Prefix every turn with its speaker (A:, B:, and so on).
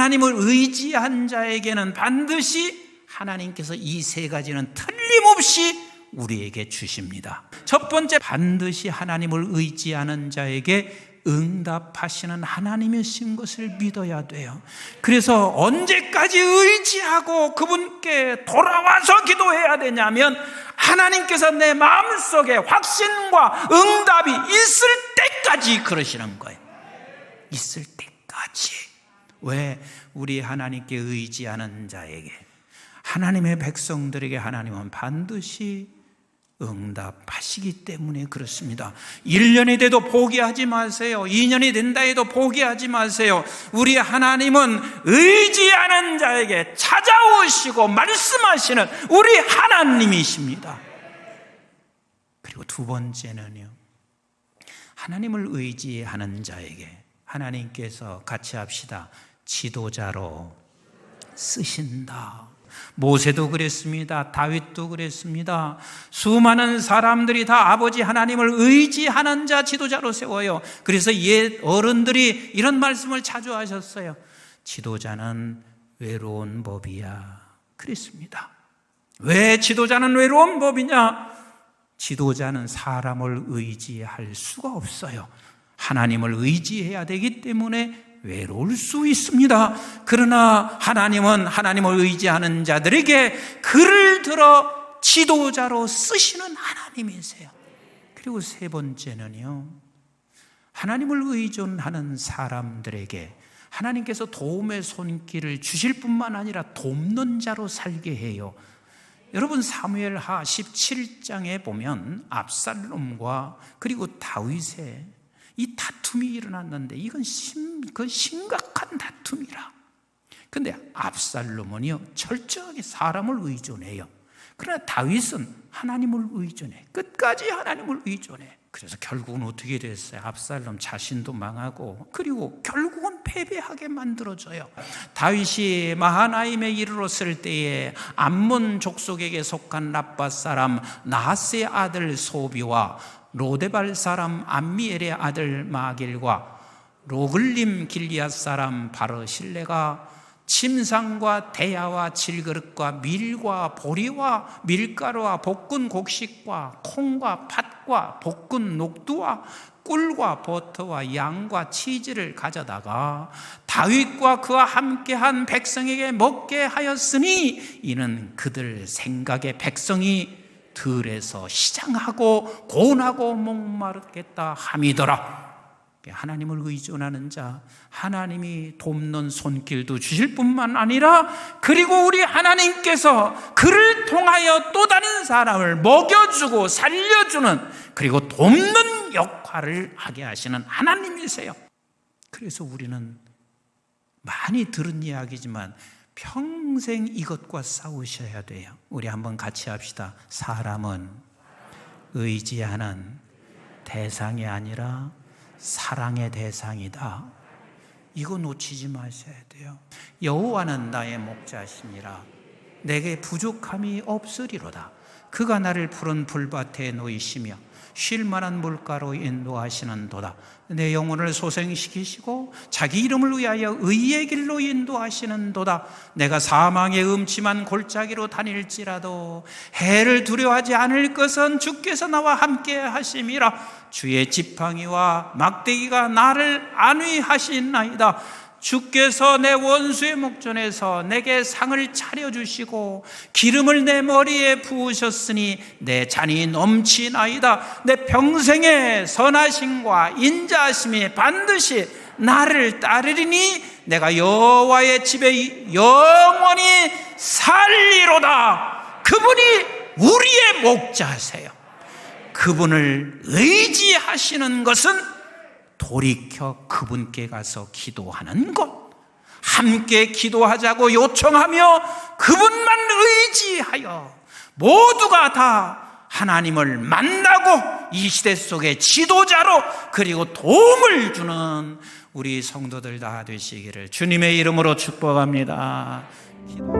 A: 하나님을 의지한 자에게는 반드시 하나님께서 이 세 가지는 틀림없이 우리에게 주십니다. 첫 번째, 반드시 하나님을 의지하는 자에게 응답하시는 하나님이신 것을 믿어야 돼요. 그래서 언제까지 의지하고 그분께 돌아와서 기도해야 되냐면 하나님께서 내 마음속에 확신과 응답이 있을 때까지 그러시는 거예요. 있을 때까지. 왜 우리 하나님께 의지하는 자에게 하나님의 백성들에게 하나님은 반드시 응답하시기 때문에 그렇습니다. 1년이 돼도 포기하지 마세요. 2년이 된다 해도 포기하지 마세요. 우리 하나님은 의지하는 자에게 찾아오시고 말씀하시는 우리 하나님이십니다. 그리고 두 번째는요. 하나님을 의지하는 자에게 하나님께서 같이 합시다. 지도자로 쓰신다. 모세도 그랬습니다. 다윗도 그랬습니다. 수많은 사람들이 다 아버지 하나님을 의지하는 자 지도자로 세워요. 그래서 옛 어른들이 이런 말씀을 자주 하셨어요. 지도자는 외로운 법이야. 그랬습니다. 왜 지도자는 외로운 법이냐? 지도자는 사람을 의지할 수가 없어요. 하나님을 의지해야 되기 때문에 외로울 수 있습니다. 그러나 하나님은 하나님을 의지하는 자들에게 글을 들어 지도자로 쓰시는 하나님이세요. 그리고 세 번째는요. 하나님을 의존하는 사람들에게 하나님께서 도움의 손길을 주실 뿐만 아니라 돕는 자로 살게 해요. 여러분 사무엘 하 17장에 보면 압살롬과 그리고 다윗의 이 다툼이 일어났는데 이건 심, 그 심각한 다툼이라. 근데 압살롬은요 철저하게 사람을 의존해요. 그러나 다윗은 하나님을 의존해. 끝까지 하나님을 의존해. 그래서 결국은 어떻게 됐어요? 압살롬 자신도 망하고 그리고 결국은 패배하게 만들어져요. 다윗이 마하나임에 이르렀을 때에 암몬 족속에게 속한 라빠 사람 나하스의 아들 소비와 로데발 사람 암미엘의 아들 마길과 로글림 길리앗 사람 바르실레가 침상과 대야와 질그릇과 밀과 보리와 밀가루와 볶은 곡식과 콩과 팥과 볶은 녹두와 꿀과 버터와 양과 치즈를 가져다가 다윗과 그와 함께한 백성에게 먹게 하였으니 이는 그들 생각에 백성이 들에서 시장하고 고나고 목마르겠다 함이더라. 하나님을 의존하는 자, 하나님이 돕는 손길도 주실 뿐만 아니라, 그리고 우리 하나님께서 그를 통하여 또 다른 사람을 먹여주고 살려주는, 그리고 돕는 역할을 하게 하시는 하나님이세요. 그래서 우리는 많이 들은 이야기지만, 평 생 이것과 싸우셔야 돼요. 우리 한번 같이 합시다. 사람은 의지하는 대상이 아니라 사랑의 대상이다. 이거 놓치지 마셔야 돼요. 여호와는 나의 목자시니라. 내게 부족함이 없으리로다. 그가 나를 푸른 불밭에 놓이시며 쉴 만한 물가로 인도하시는 도다. 내 영혼을 소생시키시고 자기 이름을 위하여 의의 길로 인도하시는 도다. 내가 사망의 음침한 골짜기로 다닐지라도 해를 두려워하지 않을 것은 주께서 나와 함께 하심이라. 주의 지팡이와 막대기가 나를 안위하시나이다. 주께서 내 원수의 목전에서 내게 상을 차려주시고 기름을 내 머리에 부으셨으니 내 잔이 넘치나이다. 내 평생의 선하심과 인자하심이 반드시 나를 따르리니 내가 여호와의 집에 영원히 살리로다. 그분이 우리의 목자세요. 그분을 의지하시는 것은 돌이켜 그분께 가서 기도하는 것. 함께 기도하자고 요청하며 그분만 의지하여 모두가 다 하나님을 만나고 이 시대 속에 지도자로 그리고 도움을 주는 우리 성도들 다 되시기를 주님의 이름으로 축복합니다. 기도.